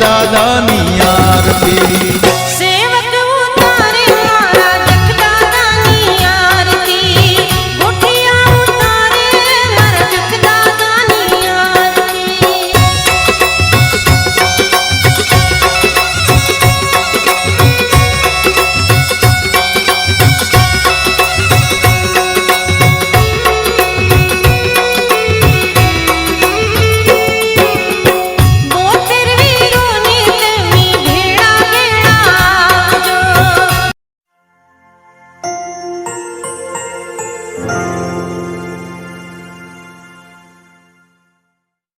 આંખડી ઠરે રે મારા જગદાદાની આરતી